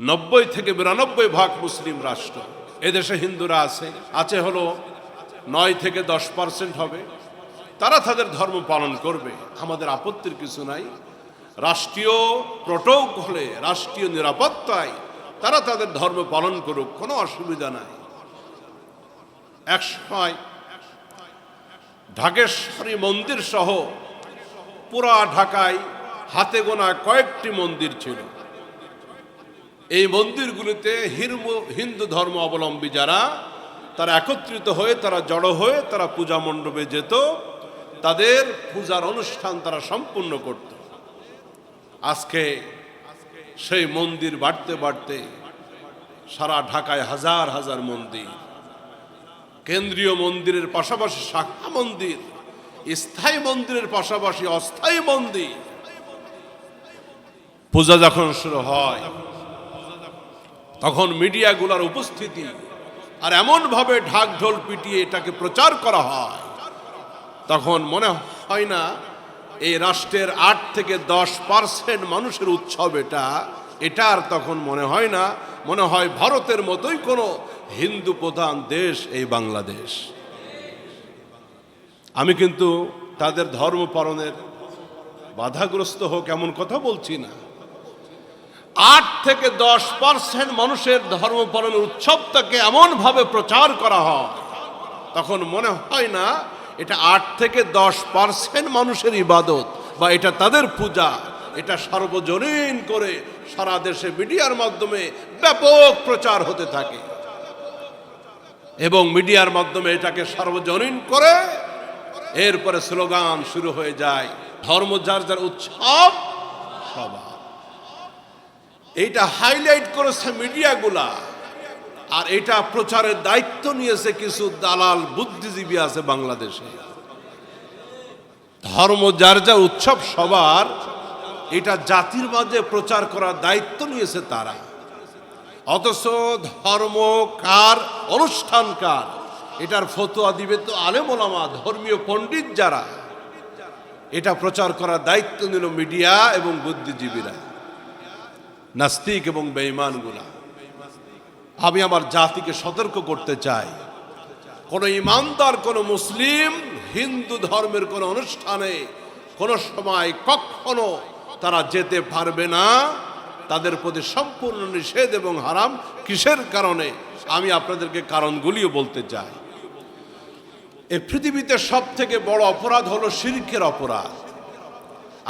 নব্বই থেকে বিরানব্বই ভাগ মুসলিম রাষ্ট্র। এদেশে হিন্দুরা আছে আছে হলো নয় থেকে দশ পার্সেন্ট হবে। তারা তাদের ধর্ম পালন করবে, আমাদের আপত্তির কিছু নাই। রাষ্ট্রীয় প্রটোক হলে, রাষ্ট্রীয় নিরাপত্তায় তারা তাদের ধর্ম পালন করুক, কোনো অসুবিধা নাই। এক সময় ঢাকেশ্বরী মন্দির সহ পুরা ঢাকায় হাতে গোনা কয়েকটি মন্দির ছিল। এই মন্দিরগুলিতে হিরমু- হিন্দু ধর্ম অবলম্বী যারা, তারা একত্রিত হয়ে, তারা জড়ো হয়ে, তারা পূজা মণ্ডপে যেত, তাদের পূজার অনুষ্ঠান তারা সম্পূর্ণ করত। আজকে সেই মন্দির বাড়তে বাড়তে সারা ঢাকায় হাজার হাজার মন্দির, কেন্দ্রীয় মন্দিরের পাশাপাশি শাখা মন্দির, স্থায়ী মন্দিরের পাশাপাশি অস্থায়ী মন্দির। পূজা যখন শুরু হয় তখন মিডিয়াগুলোর উপস্থিতি আর এমনভাবে ঢাক ঢোল পিটিয়ে এটাকে প্রচার করা হয়, তখন মনে হয় না এই রাষ্ট্রের আট থেকে দশ পার্সেন্ট মানুষের উৎসব এটা। এটা আর তখন মনে হয় না, মনে হয় ভারতের মতোই কোনো হিন্দু প্রধান দেশ এই বাংলাদেশ। আমি কিন্তু তাদের ধর্ম পালনের বাধাগ্রস্ত হোক এমন কথা বলছি না। আট থেকে দশ পার্সেন্ট মানুষের ধর্ম পালনের উৎসবটাকে এমনভাবে প্রচার করা হয়, তখন মনে হয় না এটা আট থেকে দশ পার্সেন্ট মানুষের ইবাদত বা এটা তাদের পূজা। এটা সর্বজনীন করে সারা দেশে মিডিয়ার মাধ্যমে ব্যাপক প্রচার হতে থাকে। এবং মিডিয়ার মাধ্যমে এটাকে সর্বজনীন করে এরপরে স্লোগান শুরু হয়ে যায়, ধর্ম যার যার উৎসব সবার। এইটা হাইলাইট করেছে মিডিয়াগুলা। আর এটা প্রচারের দায়িত্ব নিয়েছে কিছু দালাল বুদ্ধিজীবী আছে বাংলাদেশে। ধর্ম যার যা উৎসব সবার, এটা জাতির মাঝে প্রচার করার দায়িত্ব নিয়েছে তারা। অথচ ধর্ম কার, অনুষ্ঠান কার, এটার ফতোয়া দিবে তো আলেমোলামা ধর্মীয় পণ্ডিত যারা। এটা প্রচার করার দায়িত্ব নিল মিডিয়া এবং বুদ্ধিজীবীরা। নাস্তিক এবং বেঈমানগুলা। আমি আমার জাতিকে সতর্ক করতে চাই। কোন ইমানদার, কোন মুসলিম হিন্দু ধর্মের কোন অনুষ্ঠানে কোন সময় কখনো তারা যেতে পারবে না। তাদের প্রতি সম্পূর্ণ নিষেধ এবং হারাম কিসের কারণে? আমি আপনাদেরকে কারণগুলিও বলতে চাই। এই পৃথিবীতে সব থেকে বড় অপরাধ হলো শিরিকের অপরাধ।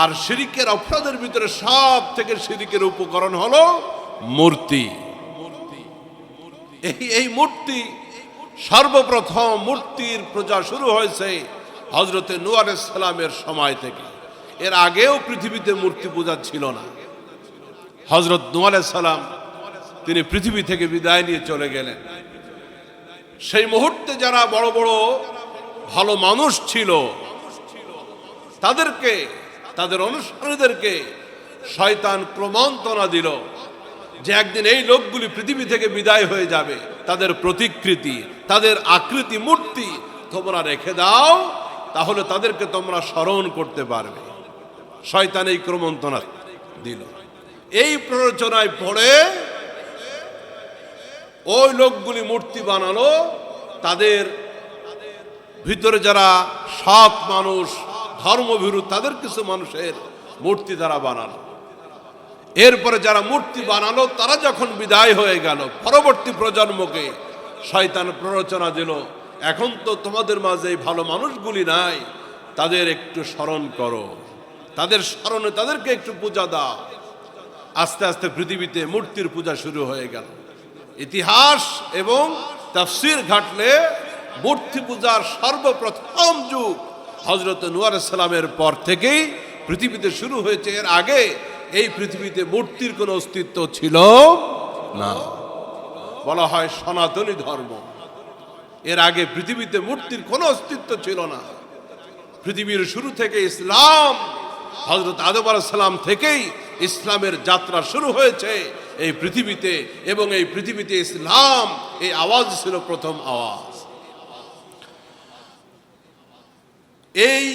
আর শিরিকের অপরাধের ভিতরে সব থেকে শিরিকের উপকরণ হলো মূর্তি। এই এই মূর্তি সর্বপ্রথম মূর্তির পূজা শুরু হয়েছে হজরতে নুয়ার সালামের সময় থেকে। এর আগেও পৃথিবীতে মূর্তি পূজা ছিল না। হজরত নুয়ার সালাম তিনি পৃথিবী থেকে বিদায় নিয়ে চলে গেলেন। সেই মুহূর্তে যারা বড় বড় ভালো মানুষ ছিল, তাদেরকে তাদের অনুসারীদেরকে শয়তান প্রমন্ত্রণা দিল যে একদিন এই লোকগুলি পৃথিবী থেকে বিদায় হয়ে যাবে। তাদের প্রতিকৃতি, তাদের আকৃতি মূর্তি তোমরা রেখে দাও, তাহলে তাদেরকে তোমরা স্মরণ করতে পারবে। শয়তান এই ক্রমন্তনা দিল। এই প্ররোচনায় পড়ে ওই লোকগুলি মূর্তি বানালো, তাদের ভিতরে যারা সৎ মানুষ ধর্মভীরু তাদের কিছু মানুষের মূর্তি দ্বারা বানানো এরপরে যারা মূর্তি বানালো, তারা যখন বিদায় হয়ে গেল, পরবর্তী প্রজন্মকে শয়তান প্ররোচনা দিল, এখন তো তোমাদের মাঝে ভালো মানুষগুলি নাই, তাদের একটু স্মরণ করো। তাদের স্মরণে তাদেরকে একটু পূজা দাও। আস্তে আস্তে পৃথিবীতে মূর্তির পূজা শুরু হয়ে গেল। ইতিহাস এবং তাফসির ঘাটলে মূর্তি পূজার সর্বপ্রথম যুগ হজরত নুয়ার সালামের পর থেকেই পৃথিবীতে শুরু হয়েছে। এর আগে এই পৃথিবীতে মূর্তির কোনো অস্তিত্ব ছিল না। বলা হয় সনাতনী ধর্ম। এর আগে পৃথিবীতে মূর্তির কোনো অস্তিত্ব ছিল না। পৃথিবীর শুরু থেকে ইসলাম হজরত আদব সালাম থেকেই ইসলামের যাত্রা শুরু হয়েছে। এই পৃথিবীতে এবং এই পৃথিবীতে ইসলাম, এই আওয়াজ ছিল প্রথম আওয়াজ। এই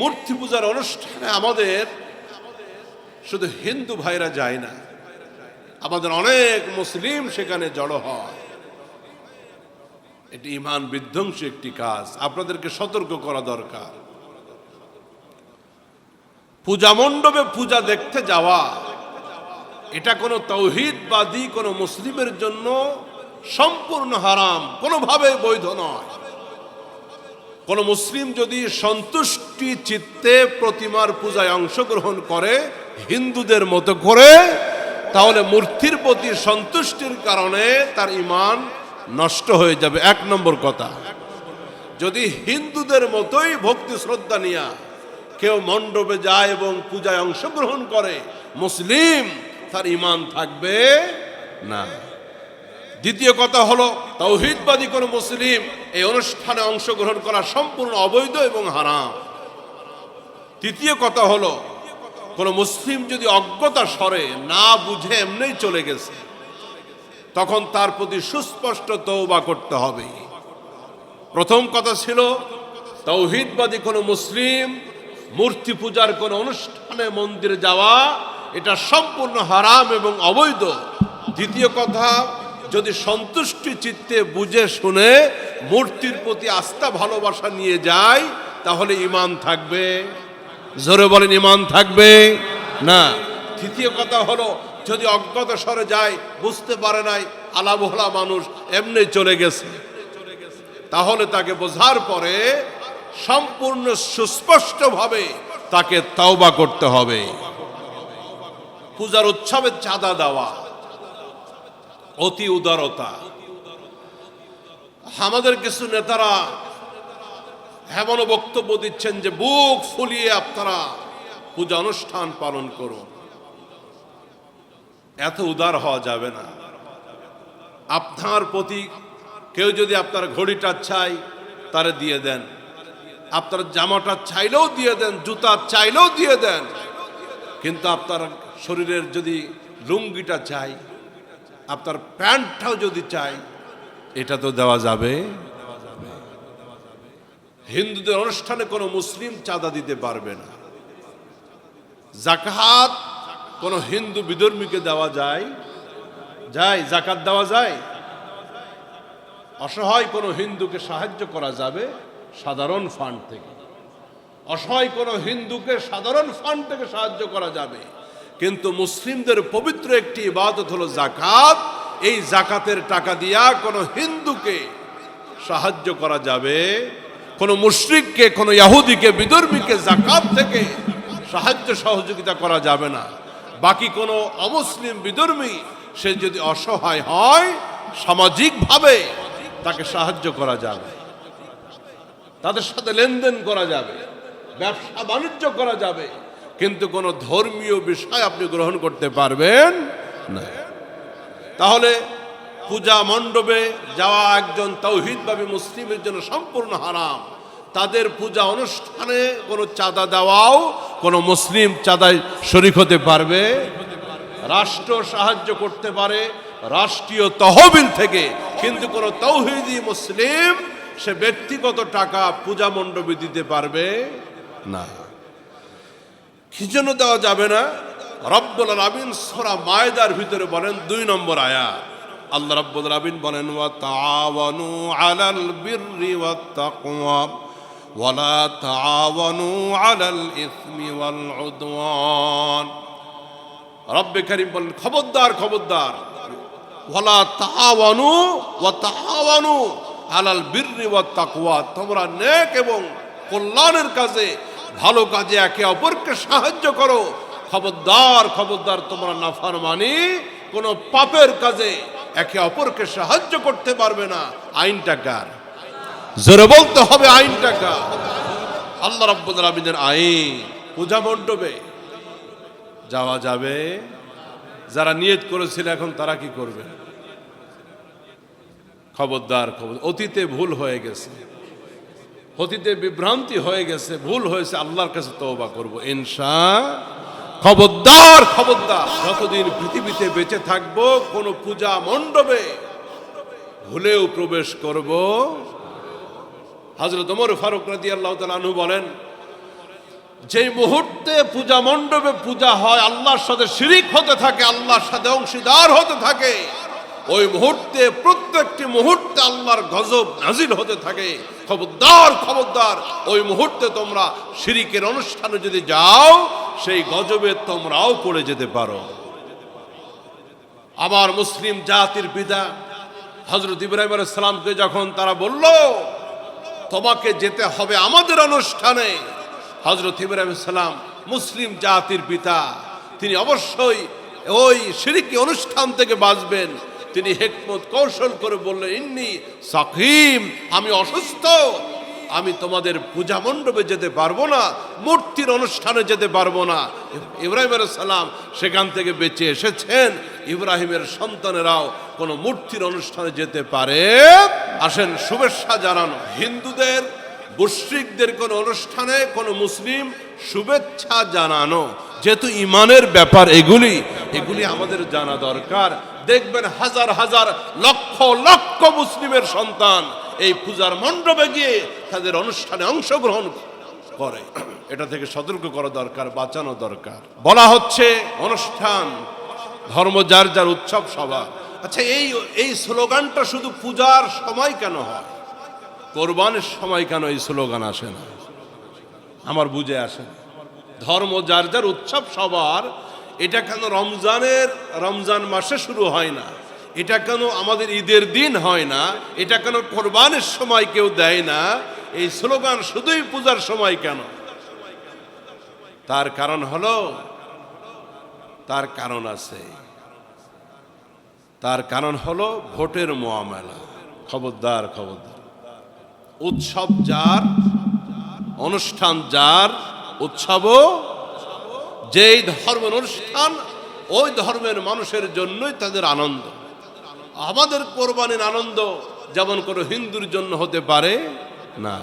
মূর্তি পূজার অনুষ্ঠানে আমাদের শুধু হিন্দু ভাইরা যায় না, আমাদের অনেক মুসলিম সেখানে জড়ো হয়। এটি ইমান বিধ্বংসী একটি কাজ, আপনাদেরকে সতর্ক করা দরকার। পূজা মণ্ডপে পূজা দেখতে যাওয়া, এটা কোনো তৌহিদবাদী কোনো মুসলিমের জন্য সম্পূর্ণ হারাম, কোনোভাবে বৈধ নয়। কোন মুসলিম যদি সন্তুষ্টি চিত্তে প্রতিমার পূজায় অংশগ্রহণ করে হিন্দুদের মতো করে, তাহলে মূর্তির প্রতি সন্তুষ্টির কারণে তার ইমান নষ্ট হয়ে যাবে। এক নম্বর কথা, যদি হিন্দুদের মতোই ভক্তি শ্রদ্ধা নিয়া কেউ মণ্ডপে যায় এবং পূজায় অংশগ্রহণ করে, মুসলিম তার ইমান থাকবে না। দ্বিতীয় কথা হলো, তৌহিদবাদী কোন মুসলিম এই অনুষ্ঠানে অংশগ্রহণ করা সম্পূর্ণ অবৈধ এবং হারাম। তৃতীয় কথা হলো, কোন মুসলিম যদি অজ্ঞতা স্বরে না বুঝে এমনিই চলে গেছে, তখন তার প্রতি সুস্পষ্ট তৌবা করতে হবে। প্রথম কথা ছিল, তৌহিদবাদী কোন মুসলিম মূর্তি পূজার কোন অনুষ্ঠানে মন্দিরে যাওয়া, এটা সম্পূর্ণ হারাম এবং অবৈধ। দ্বিতীয় কথা যদি সন্তুষ্টি চিত্তে বুঝে শুনে মূর্তির প্রতি আস্থা, ভালোবাসা নিয়ে যায়, তাহলে ইমান থাকবে। জোরে বলেন ইমান থাকবে? না। তৃতীয় কথা হলো, যদি অজ্ঞতা স্বরে যায়, বুঝতে পারে নাই আলাবহলা মানুষ এমনি চলে গেছে। তাহলে তাকে বোঝার পরে সম্পূর্ণ সুস্পষ্টভাবে তাকে তাওবা করতে হবে। পূজার উৎসবে চাঁদা দেওয়া। অতি উদারতা। আমাদের কিছু নেতারা এমন বক্তব্য দিচ্ছেন যে, বুক ফুলিয়ে আপনারা পূজা অনুষ্ঠান পালন করুন। এত উদার হওয়া যাবে না। আপনার প্রতি কেউ যদি আপনার ঘড়িটা চাই তারে দিয়ে দেন। আপনার জামাটা চাইলেও দিয়ে দেন, জুতা চাইলেও দিয়ে দেন। কিন্তু আপনার শরীরের যদি লুঙ্গিটা চাই আপনার প্যান্টটাও যদি চাই এটা তো দেওয়া যাবে। হিন্দুদের অনুষ্ঠানে কোনো মুসলিম চাঁদা দিতে পারবে না। জাকাত কোনো হিন্দু বিধর্মীকে দেওয়া যায়? যায় জাকাত দেওয়া যায়? অসহায় কোনো হিন্দুকে সাহায্য করা যাবে? সাধারণ ফান্ড থেকে। অসহায় কোনো হিন্দুকে সাধারণ ফান্ড থেকে সাহায্য করা যাবে? কিন্তু মুসলিমদের পবিত্র একটি ইবাদত হলো জাকাত এই জাকাতের টাকা দিয়া কোনো হিন্দুকে সাহায্য করা যাবে, কোনো মুশরিককে, কোনো ইয়াহুদিকে বিধর্মীকে জাকাত থেকে সাহায্য সহযোগিতা করা যাবে না। বাকি কোনো অমুসলিম বিধর্মী সে যদি অসহায় হয়, সামাজিকভাবে তাকে সাহায্য করা যাবে। তাদের সাথে লেনদেন করা যাবে, ব্যবসা বাণিজ্য করা যাবে। কিন্তু কোনো ধর্মীয় বিষয় আপনি গ্রহণ করতে পারবেন না। তাহলে পূজা মণ্ডপে যাওয়া একজন তৌহিদভাবে মুসলিমের জন্য সম্পূর্ণ হারাম। তাদের পূজা অনুষ্ঠানে কোনো চাঁদা দেওয়াও কোনো মুসলিম চাঁদায় শরিক হতে পারবে। রাষ্ট্র সাহায্য করতে পারে, রাষ্ট্রীয় তহবিল থেকে, কিন্তু কোনো তৌহিদি মুসলিম সে ব্যক্তিগত টাকা পূজা মণ্ডপে দিতে পারবে না। জন্য দেওয়া যাবে না? রব্বুল আলামিন সূরা মায়দার ভিতরে বলেন দুই নম্বর আয়া আল্লাহ রব্বুল আলামিন বলেন, ওয়া তাআওয়ানু আলাল বিররি ওয়াত তাকওয়া ওয়ালা তাআওয়ানু আলাল ইসমি ওয়াল উদওয়ান। রব্বে করিম বলেন, খবরদার খবরদার। ওয়ালা তাআওয়ানু, ওয়া তাআওয়ানু আলাল বিররি ওয়াত তাকওয়া। তোমরা নেক এবং কল্যাণের কাজে ভালো কাজে একে অপরকে সাহায্য করো। খবরদার খবরদার, তোমরা নাফার মানি কোন পাপের কাজে একে অপরকে সাহায্য করতে পারবে না। আইনটা কার? জোরে বলতে হবে আইনটা কার? আল্লাহ রাব্বুল আলামিনের আইন। পূজা মণ্ডপে যাওয়া যাবে। যারা নিয়ত করেছিল এখন তারা কি করবে? খবরদার, খবর অতীতে ভুল হয়ে গেছে। অতীতে বিভ্রান্তি হয়ে গেছে, ভুল হয়েছে, আল্লাহর কাছে তওবা করব। ইনশা, খবরদার খবরদার। যতদিন পৃথিবীতে বেঁচে থাকব, কোন পূজা মণ্ডপে ভুলেও প্রবেশ করব। হজরত ওমর ফারুক রাদি আল্লাহ তালু বলেন যে মুহূর্তে পূজা মণ্ডপে পূজা হয়, আল্লাহর সাথে শিরিক হতে থাকে, আল্লাহর সাথে অংশীদার হতে থাকে। ওই মুহূর্তে প্রত্যেকটি মুহূর্তে আল্লাহর গজব নাজিল হতে থাকে। খবরদার খবরদার, ওই মুহূর্তে তোমরা শিরিকের অনুষ্ঠানে যদি যাও, সেই গজবে তোমরাও পড়ে যেতে পারো। আবার মুসলিম জাতির পিতা হজরত ইব্রাহিম সালামকে যখন তারা বলল, তোমাকে যেতে হবে আমাদের অনুষ্ঠানে। হজরত ইব্রাহিম সালাম মুসলিম জাতির পিতা, তিনি অবশ্যই ওই সিরিকি অনুষ্ঠান থেকে বাঁচবেন। তিনি হেকমত, কৌশল করে বললেন, ইন্নি সাকিম, আমি অসুস্থ। আমি তোমাদের পূজা মণ্ডপে যেতে পারব না, মূর্তির অনুষ্ঠানে যেতে পারব না। ইব্রাহিম সালাম সেখান থেকে বেঁচে এসেছেন। ইব্রাহিমের সন্তানেরাও কোনো মূর্তির অনুষ্ঠানে যেতে পারে। আসেন, শুভেচ্ছা জানানো। হিন্দুদের, মুশ্রিকদের কোনো অনুষ্ঠানে কোনো মুসলিম শুভেচ্ছা জানানো। যেহেতু ইমানের ব্যাপার এগুলি এগুলি আমাদের জানা দরকার। দেখবেন হাজার হাজার লক্ষ লক্ষ মুসলিমের সন্তান এই পূজার মণ্ডপে গিয়ে তাদের অনুষ্ঠানে অংশগ্রহণ করে। এটা থেকে সতর্ক করা দরকার, বাঁচানো দরকার। বলা হচ্ছে অনুষ্ঠান, ধর্ম যার যার উৎসব সভা আচ্ছা এই এই স্লোগানটা শুধু পূজার সময় কেন হয়? কোরবানের সময় কেন এই স্লোগান আসে না? আমার বুঝে আসে। ধর্ম যার যার উৎসব সবার এটা কেন রমজানের, রমজান মাসে শুরু হয় না? এটা কেন আমাদের ঈদের দিন হয় না? এটা কেন কোরবানের সময় কেউ দেয় না? এই স্লোগান শুধুই পূজার সময় কেন? তার কারণ হলো, তার কারণ আছে। তার কারণ হলো ভোটের মোয়ামেলা। খবরদার খবরদার। উৎসব যার, অনুষ্ঠান যার, উৎসবও যেই ধর্মের অনুষ্ঠান, ওই ধর্মের মানুষের জন্যই তাদের আনন্দ। আমাদের কোরবানির আনন্দ যেমন কোনো হিন্দুর জন্য হতে পারে না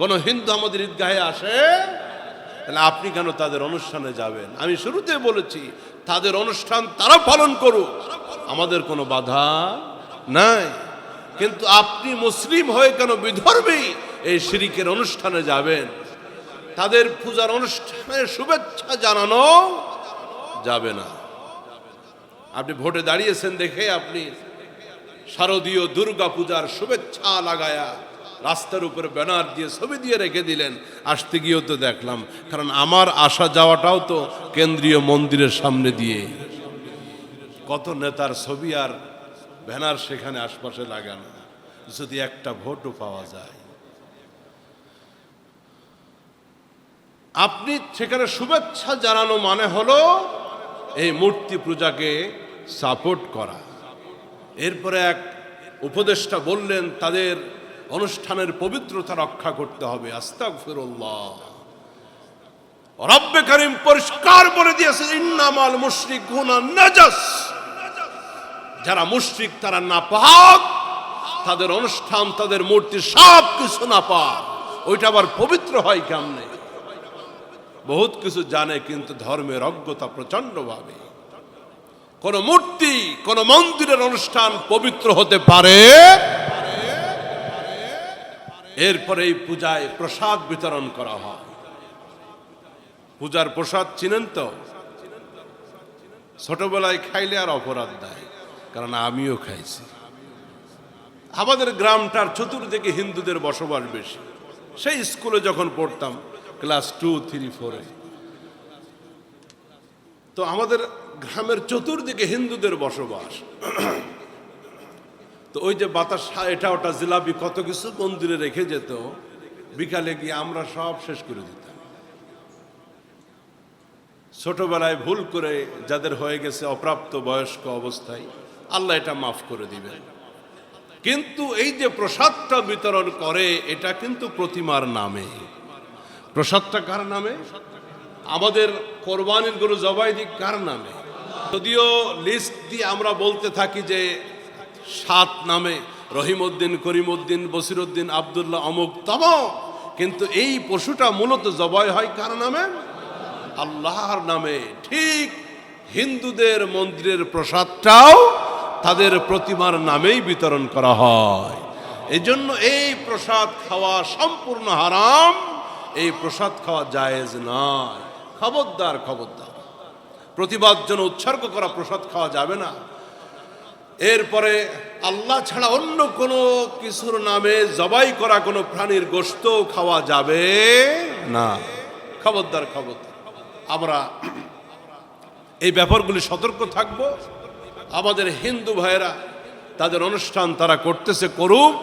কোনো হিন্দু আমাদের ঈদগাহে আসে, তাহলে আপনি কেন তাদের অনুষ্ঠানে যাবেন? আমি শুরুতে বলেছি, তাদের অনুষ্ঠান তারা পালন করুক, আমাদের কোনো বাধা নাই। কিন্তু আপনি মুসলিম হয়ে কেন বিধর্মী এই শিরিকের অনুষ্ঠানে যাবেন? তাদের পূজার অনুষ্ঠানের শুভেচ্ছা জানানো যাবে না। আপনি ভোটে দাঁড়িয়েছেন দেখে আপনি শারদীয় দুর্গা পূজার শুভেচ্ছা লাগায়া রাস্তার উপরে ব্যানার দিয়ে ছবি দিয়ে রেখে দিলেন। আসতে গিয়েও তো দেখলাম, কারণ আমার আসা যাওয়াটাও তো কেন্দ্রীয় মন্দিরের সামনে দিয়ে। কত নেতার ছবি আর ব্যানার সেখানে আশপাশে লাগানো, যদি একটা ভোটও পাওয়া যায়। আপনি সেখানে শুভেচ্ছা জানানো মানে হলো এই মূর্তি পূজাকে সাপোর্ট করা। এরপরে এক উপদেষ্টা বললেন, তাদের অনুষ্ঠানের পবিত্রতা রক্ষা করতে হবে। আস্তাক ফিরুল্লাহ রব্বে করিম পরিষ্কার বলে দিয়েছে ইন্নামাল মুশরিক গুনা নাজাস। যারা মুশরিক, তারা নাপাক। তাদের অনুষ্ঠান, তাদের মূর্তি সব কিছু নাপাক। ওইটা আবার পবিত্র হয় কেমনে? বহুত কিছু জানে, কিন্তু ধর্মের অজ্ঞতা প্রচন্ডভাবে কোন মূর্তি, কোন মন্দিরের অনুষ্ঠান পবিত্র হতে পারে। এরপরে এই পূজায় প্রসাদ বিতরণ করা হয়। পূজার প্রসাদ চিনেন তো? ছোটবেলায় খাইলে আর অপরাধ দেয় কারণ আমিও খাইছি। আমাদের গ্রামটার চতুর্দিকে হিন্দুদের বসবাস বেশি। সেই স্কুলে যখন পড়তাম ক্লাস টু, থ্রি, ফোরে। তো আমাদের গ্রামের চতুর্দিকে হিন্দুদের বসবাস। তো ওই যে বাতাস, এটা ওটা জিলাপি, কত কিছু মন্দিরে রেখে যেত। বিকালে গিয়ে আমরা সব শেষ করে দিতাম। ছোটবেলায় ভুল করে যাদের হয়ে গেছে অপ্রাপ্ত বয়স্ক অবস্থায়, আল্লাহ এটা মাফ করে দিবেন। কিন্তু এই যে প্রসাদটা বিতরণ করে, এটা কিন্তু প্রতিমার নামে। প্রসাদটা কার নামে? আমাদের কোরবানির গরু জবাই দিক কার নামে? যদিও লিস্ট দিয়ে আমরা বলতে থাকি যে সাত নামে, রহিমউদ্দিন, করিমউদ্দিন, বসিরউদ্দিন, আবদুল্লাহ, অমুক তম কিন্তু এই পশুটা মূলত জবাই হয় কার নামে? আল্লাহর নামে। ঠিক হিন্দুদের মন্দিরের প্রসাদটাও তাদের প্রতিমার নামেই বিতরণ করা হয়। এজন্য এই প্রসাদ খাওয়া সম্পূর্ণ হারাম। এই প্রসাদ খাওয়া জায়েজ নয়। খবরদার খবরদার। প্রতিবাদ জন্য উৎসর্গ করা প্রসাদ খাওয়া যাবে না। এরপরে আল্লাহ ছাড়া অন্য কোনো কিছুর নামে জবাই করা কোনো প্রাণীর গোস্ত খাওয়া যাবে না। খবরদার খবরদার। আমরা এই ব্যাপারগুলি সতর্ক থাকব। আমাদের হিন্দু ভাইয়েরা তাদের অনুষ্ঠান তারা করতেছে, করুক।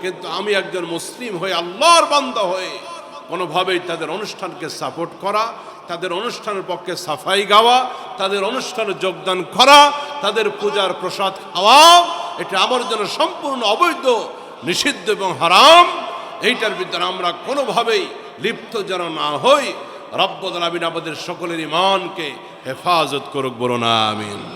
কিন্তু আমি একজন মুসলিম হয়ে আল্লাহর বান্দা হয়ে কোনোভাবেই তাদের অনুষ্ঠানকে সাপোর্ট করা, তাদের অনুষ্ঠানের পক্ষে সাফাই গাওয়া, তাদের অনুষ্ঠানে যোগদান করা, তাদের পূজার প্রসাদ খাওয়া, এটা আমার জন্য সম্পূর্ণ অবৈধ, নিষিদ্ধ এবং হারাম। এইটার ভিতরে আমরা কোনোভাবেই লিপ্ত যেন না হই। রব্বুল আলামিন আমাদের সকলের ইমানকে হেফাজত করুক বলো না আমিন।